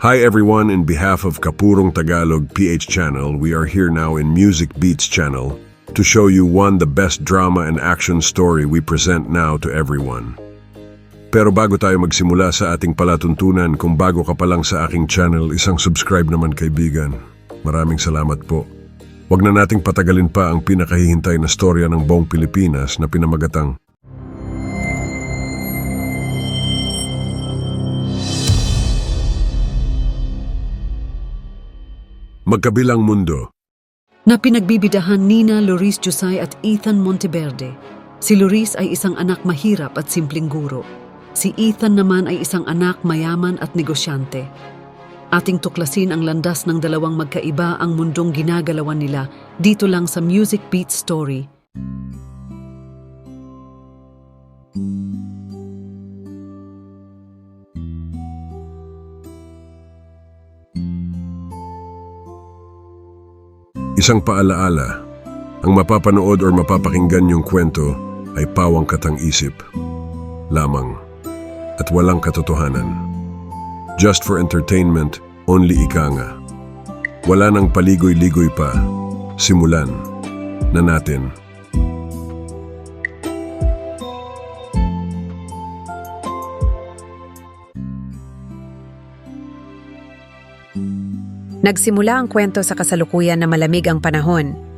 Hi everyone, in behalf of Kapurong Tagalog PH channel, we are here now in Music Beats channel to show you one the best drama and action story we present now to everyone. Pero bago tayo magsimula sa ating palatuntunan, kung bago ka pa lang sa aking channel, isang subscribe naman kaibigan. Maraming salamat po. Huwag na nating patagalin pa ang pinakahihintay na storya ng buong Pilipinas na pinamagatang Magkabilang Mundo. na pinagbibidahan Nina Loris Jusay at Ethan Monteverde. Si Loris ay isang anak mahirap at simpleng guro. Si Ethan naman ay isang anak mayaman at negosyante. Ating tuklasin ang landas ng dalawang magkaiba ang mundong ginagalawan nila dito lang sa Music Beat Story. Isang paalaala, ang mapapanood or mapapakinggan yung kwento ay pawang katang isip. Lamang. At walang katotohanan. Just for entertainment, only ika nga. Wala nang paligoy-ligoy pa. Simulan na natin. Nagsimula ang kwento sa kasalukuyan na malamig ang panahon.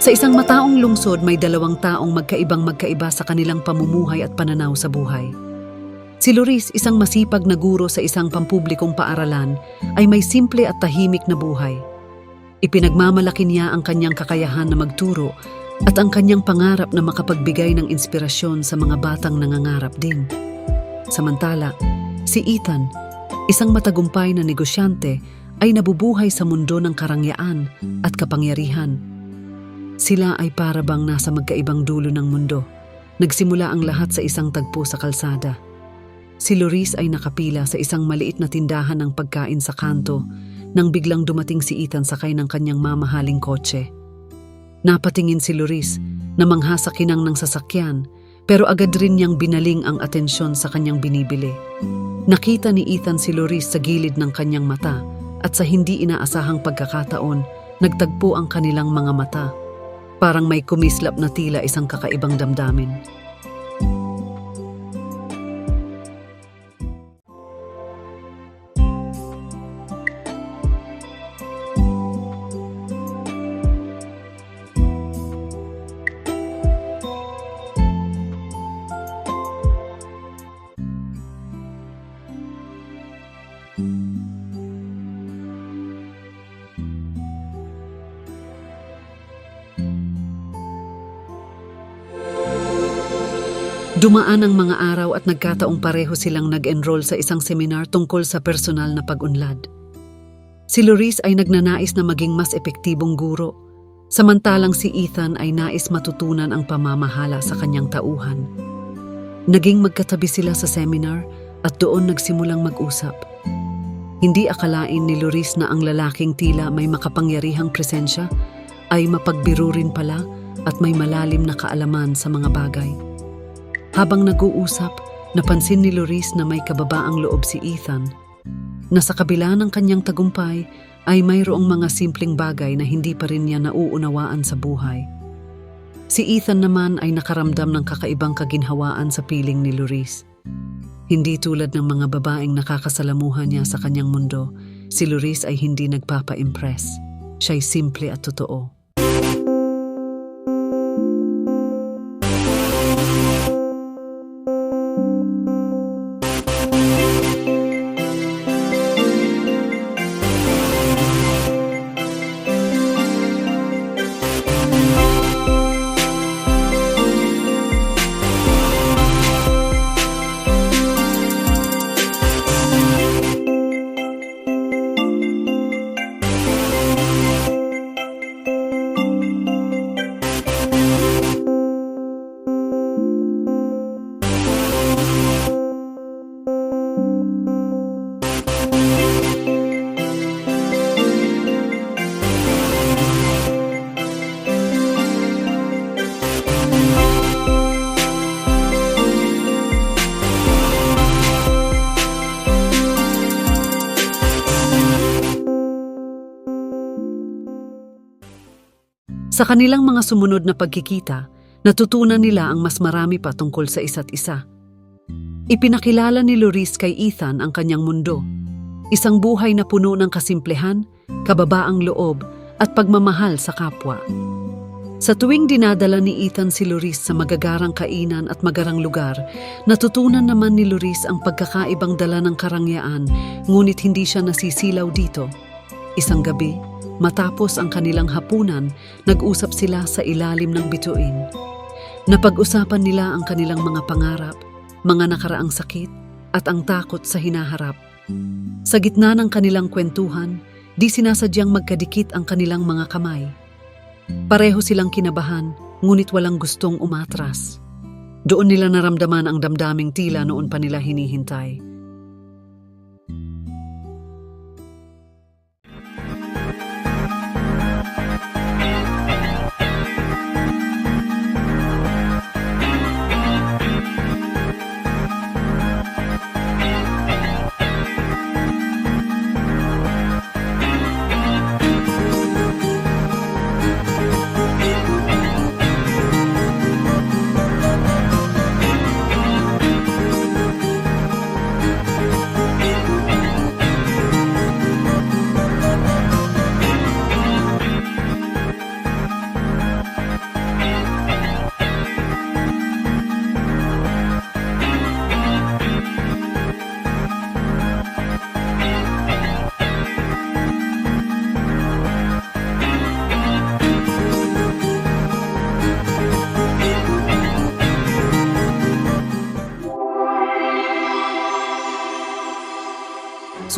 Sa isang mataong lungsod may dalawang taong magkaibang magkaiba sa kanilang pamumuhay at pananaw sa buhay. Si Loris, isang masipag na guro sa isang pampublikong paaralan, ay may simple at tahimik na buhay. Ipinagmamalaki niya ang kanyang kakayahan na magturo at ang kanyang pangarap na makapagbigay ng inspirasyon sa mga batang nangangarap din. Samantala, si Ethan, isang matagumpay na negosyante, ay nabubuhay sa mundo ng karangyaan at kapangyarihan. Sila ay para bang nasa magkaibang dulo ng mundo. Nagsimula ang lahat sa isang tagpo sa kalsada. Si Loris ay nakapila sa isang maliit na tindahan ng pagkain sa kanto nang biglang dumating si Ethan sakay ng kanyang mamahaling kotse. Napatingin si Loris na mangha sa kinang ng sasakyan pero agad rin niyang binaling ang atensyon sa kanyang binibili. Nakita ni Ethan si Loris sa gilid ng kanyang mata at sa hindi inaasahang pagkakataon, nagtagpo ang kanilang mga mata. Parang may kumislap na tila isang kakaibang damdamin. Dumaan ang mga araw at nagkataong pareho silang nag-enroll sa isang seminar tungkol sa personal na pag-unlad. Si Loris ay nagnanais na maging mas epektibong guro, samantalang si Ethan ay nais matutunan ang pamamahala sa kanyang tauhan. Naging magkatabi sila sa seminar at doon nagsimulang mag-usap. Hindi akalain ni Loris na ang lalaking tila may makapangyarihang presensya ay mapagbiro rin pala at may malalim na kaalaman sa mga bagay. Habang nag-uusap, napansin ni Loris na may kababaang loob si Ethan. Na sa kabila ng kanyang tagumpay ay mayroong mga simpleng bagay na hindi pa rin niya nauunawaan sa buhay. Si Ethan naman ay nakaramdam ng kakaibang kaginhawaan sa piling ni Loris. Hindi tulad ng mga babaeng nakakasalamuhan niya sa kanyang mundo, si Loris ay hindi nagpapa-impress. Siya'y simple at totoo. Sa kanilang mga sumunod na pagkikita, natutunan nila ang mas marami pa tungkol sa isa't isa. Ipinakilala ni Loris kay Ethan ang kanyang mundo. Isang buhay na puno ng kasimplehan, kababaang loob at pagmamahal sa kapwa. Sa tuwing dinadala ni Ethan si Loris sa magagarang kainan at magarang lugar, natutunan naman ni Loris ang pagkakaibang dala ng karangyaan, ngunit hindi siya nasisilaw dito. Isang gabi, matapos ang kanilang hapunan, nag-usap sila sa ilalim ng bituin. Napag-usapan nila ang kanilang mga pangarap, mga nakaraang sakit, at ang takot sa hinaharap. Sa gitna ng kanilang kwentuhan, di sinasadyang magkadikit ang kanilang mga kamay. Pareho silang kinabahan, ngunit walang gustong umatras. Doon nila naramdaman ang damdaming tila noon pa nila hinihintay.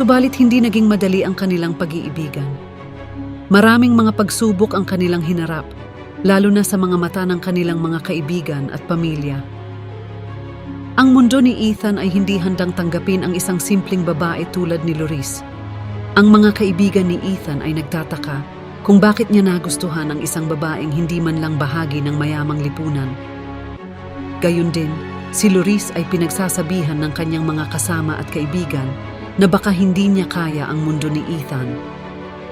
Subalit hindi naging madali ang kanilang pag-iibigan. Maraming mga pagsubok ang kanilang hinarap, lalo na sa mga mata ng kanilang mga kaibigan at pamilya. Ang mundo ni Ethan ay hindi handang tanggapin ang isang simpleng babae tulad ni Loris. Ang mga kaibigan ni Ethan ay nagtataka kung bakit niya nagustuhan ang isang babaeng hindi man lang bahagi ng mayamang lipunan. Gayun din, si Loris ay pinagsasabihan ng kanyang mga kasama at kaibigan na baka hindi niya kaya ang mundo ni Ethan.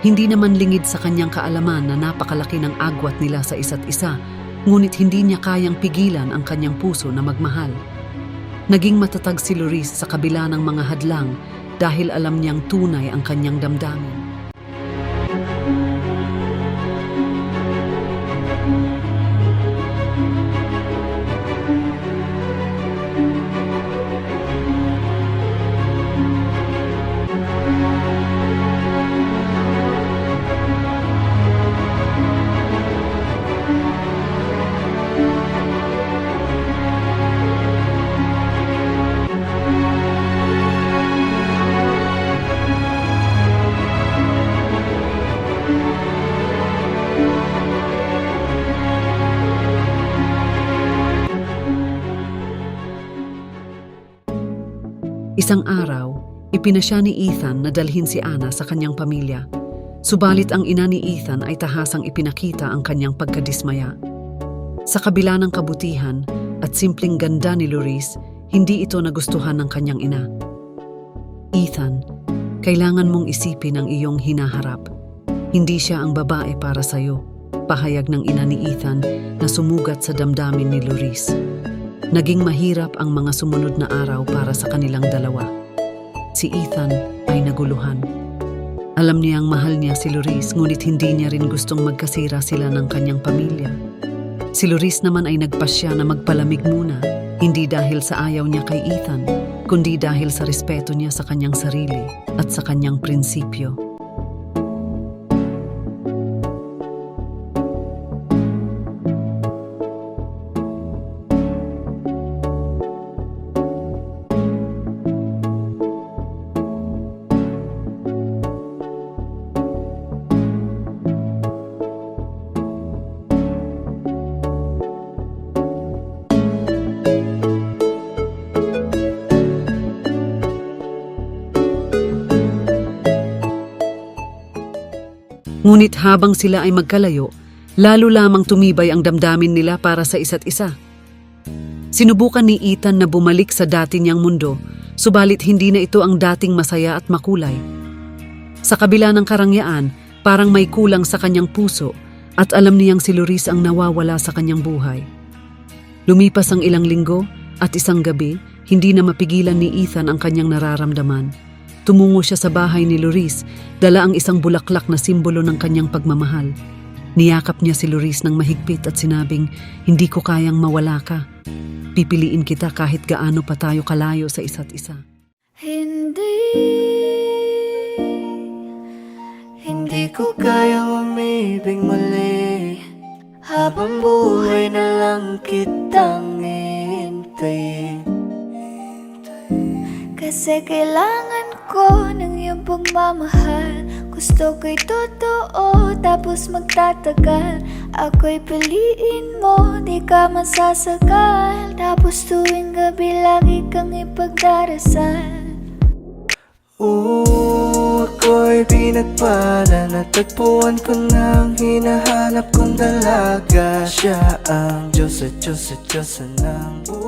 Hindi naman lingid sa kanyang kaalaman na napakalaki ng agwat nila sa isa't isa, ngunit hindi niya kayang pigilan ang kanyang puso na magmahal. Naging matatag si Loris sa kabila ng mga hadlang dahil alam niyang tunay ang kanyang damdamin. Isang araw, ipinasya ni Ethan na dalhin si Anna sa kanyang pamilya. Subalit ang ina ni Ethan ay tahasang ipinakita ang kanyang pagkadismaya. Sa kabila ng kabutihan at simpleng ganda ni Loris, hindi ito nagustuhan ng kanyang ina. Ethan, kailangan mong isipin ang iyong hinaharap. Hindi siya ang babae para sa'yo. Pahayag ng ina ni Ethan na sumugat sa damdamin ni Loris. Naging mahirap ang mga sumunod na araw para sa kanilang dalawa. Si Ethan ay naguluhan. Alam niyang mahal niya si Loris ngunit hindi niya rin gustong magkasira sila ng kanyang pamilya. Si Loris naman ay nagpasya na magpalamig muna, hindi dahil sa ayaw niya kay Ethan, kundi dahil sa respeto niya sa kanyang sarili at sa kanyang prinsipyo. Ngunit habang sila ay magkalayo, lalo lamang tumibay ang damdamin nila para sa isa't isa. Sinubukan ni Ethan na bumalik sa dati niyang mundo, subalit hindi na ito ang dating masaya at makulay. Sa kabila ng karangyaan, parang may kulang sa kanyang puso at alam niyang si Loris ang nawawala sa kanyang buhay. Lumipas ang ilang linggo at isang gabi, hindi na mapigilan ni Ethan ang kanyang nararamdaman. Tumungo siya sa bahay ni Loris, dala ang isang bulaklak na simbolo ng kanyang pagmamahal. Niyakap niya si Loris ng mahigpit at sinabing, hindi ko kayang mawala ka. Pipiliin kita kahit gaano pa tayo kalayo sa isa't isa. Hindi Hindi ko kayang umibig muli Habang buhay na lang kitang hintayin Kasi kailangan ko ng iyong pagmamahal. Gusto ko'y totoo tapos magtatagal. Ako'y piliin mo, di ka masasakal. Tapos tuwing gabi lagi kang ipagdarasal. Oo, ako'y pinagpala Natagpuan ko ng hinahanap kong dalaga. Siya ang Diyos at Diyos at Diyos ng buhay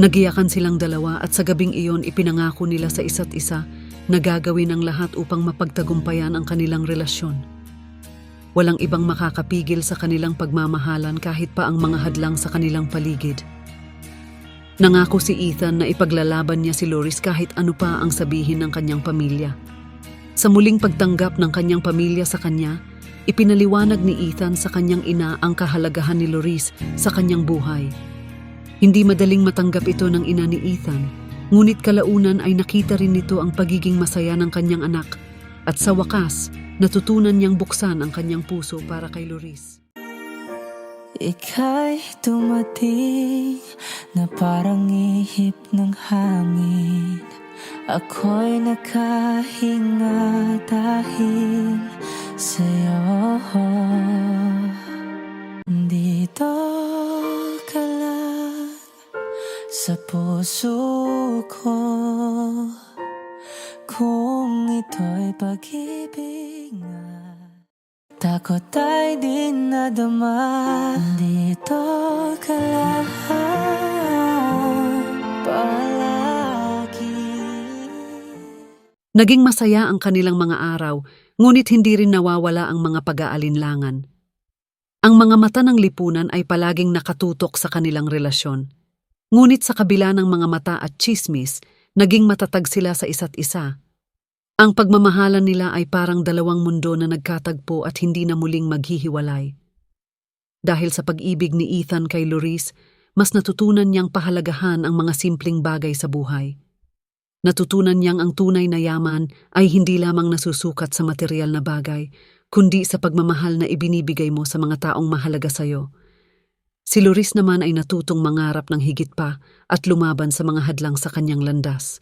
Nagiyakan silang dalawa at sa gabing iyon ipinangako nila sa isa't isa na gagawin ang lahat upang mapagtagumpayan ang kanilang relasyon. Walang ibang makakapigil sa kanilang pagmamahalan kahit pa ang mga hadlang sa kanilang paligid. Nangako si Ethan na ipaglalaban niya si Loris kahit ano pa ang sabihin ng kanyang pamilya. Sa muling pagtanggap ng kanyang pamilya sa kanya, ipinaliwanag ni Ethan sa kanyang ina ang kahalagahan ni Loris sa kanyang buhay. Hindi madaling matanggap ito ng ina ni Ethan, ngunit kalaunan ay nakita rin nito ang pagiging masaya ng kanyang anak. At sa wakas, natutunan niyang buksan ang kanyang puso para kay Loris. Ika'y dumating na parang ihip ng hangin. Ako'y nakahinga dahil sa'yo sa puso ko Kung ito'y pag-ibig nga Takot ay di nadama Dito ka palagi Naging masaya ang kanilang mga araw, ngunit hindi rin nawawala ang mga pag-aalinlangan. Ang mga mata ng lipunan ay palaging nakatutok sa kanilang relasyon. Ngunit sa kabila ng mga mata at chismis, naging matatag sila sa isa't isa. Ang pagmamahalan nila ay parang dalawang mundo na nagkatagpo at hindi na muling maghihiwalay. Dahil sa pag-ibig ni Ethan kay Loris, mas natutunan niyang pahalagahan ang mga simpleng bagay sa buhay. Natutunan niyang ang tunay na yaman ay hindi lamang nasusukat sa material na bagay, kundi sa pagmamahal na ibinibigay mo sa mga taong mahalaga sa iyo. Si Loris naman ay natutong mangarap ng higit pa at lumaban sa mga hadlang sa kanyang landas.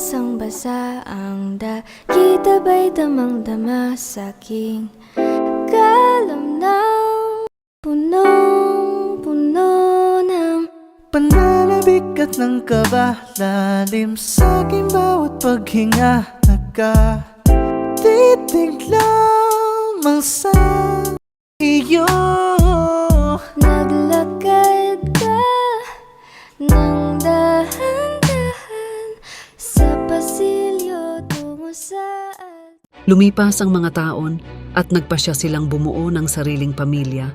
Basang-basa ang dakita ba'y damang-dama sa aking kalam ng punong-puno ng Pananabik at ng kaba Lalim sa aking bawat paghinga Nakatitig lamang sa iyo. Naglakad ka ng Lumipas ang mga taon at nagpasya silang bumuo ng sariling pamilya.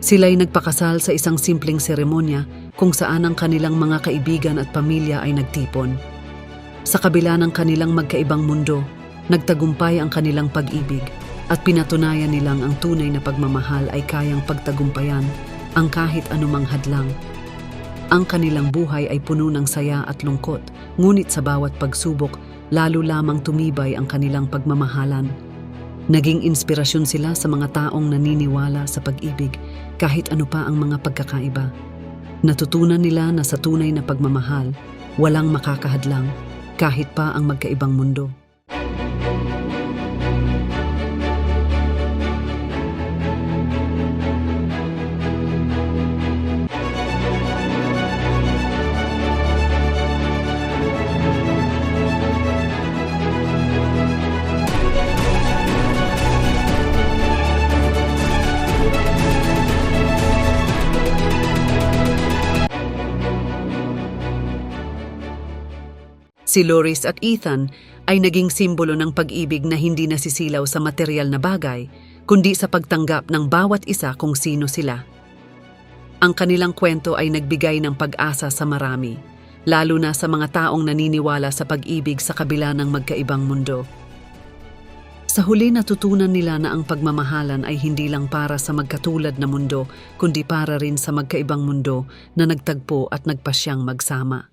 Sila'y nagpakasal sa isang simpleng seremonya kung saan ang kanilang mga kaibigan at pamilya ay nagtipon. Sa kabila ng kanilang magkaibang mundo, nagtagumpay ang kanilang pag-ibig at pinatunayan nilang ang tunay na pagmamahal ay kayang pagtagumpayan ang kahit anumang hadlang. Ang kanilang buhay ay puno ng saya at lungkot, ngunit sa bawat pagsubok, lalo lamang tumibay ang kanilang pagmamahalan. Naging inspirasyon sila sa mga taong naniniwala sa pag-ibig kahit ano pa ang mga pagkakaiba. Natutunan nila na sa tunay na pagmamahal, walang makakahadlang kahit pa ang magkaibang mundo. Si Loris at Ethan ay naging simbolo ng pag-ibig na hindi nasisilaw sa material na bagay, kundi sa pagtanggap ng bawat isa kung sino sila. Ang kanilang kwento ay nagbigay ng pag-asa sa marami, lalo na sa mga taong naniniwala sa pag-ibig sa kabila ng magkaibang mundo. Sa huli natutunan nila na ang pagmamahalan ay hindi lang para sa magkatulad na mundo, kundi para rin sa magkaibang mundo na nagtagpo at nagpasyang magsama.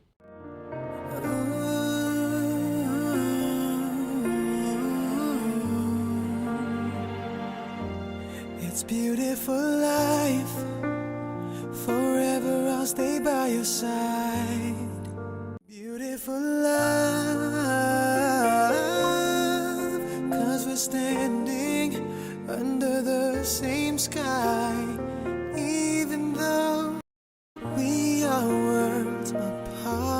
Side Beautiful love Cause we're standing under the same sky Even though we are worlds apart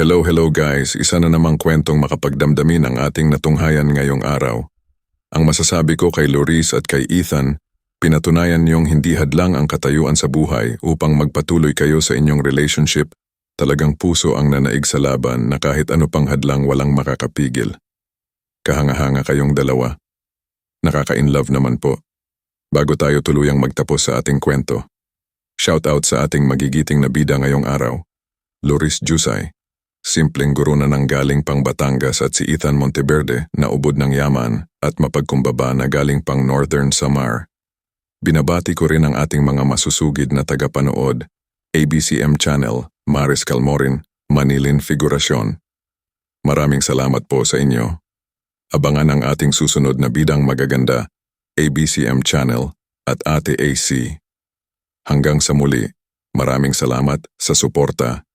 Hello, hello guys. Isa na namang kwentong makapagdamdamin ang ating natunghayan ngayong araw. Ang masasabi ko kay Loris at kay Ethan, pinatunayan niyong hindi hadlang ang katayuan sa buhay upang magpatuloy kayo sa inyong relationship. Talagang puso ang nanaig sa laban na kahit ano pang hadlang walang makakapigil. Kahanga-hanga kayong dalawa. Nakaka-inlove naman po. Bago tayo tuluyang magtapos sa ating kwento, shout out sa ating magigiting na bida ngayong araw, Loris Jusay. Simpleng guro na nang galing pang Batangas at si Ethan Monteverde na ubod ng yaman at mapagkumbaba na galing pang Northern Samar. Binabati ko rin ang ating mga masusugid na tagapanood, ABCM Channel, Maris Calmorin, Manilin Figurasyon. Maraming salamat po sa inyo. Abangan ang ating susunod na bidang magaganda, ABCM Channel at Ate AC. Hanggang sa muli, maraming salamat sa suporta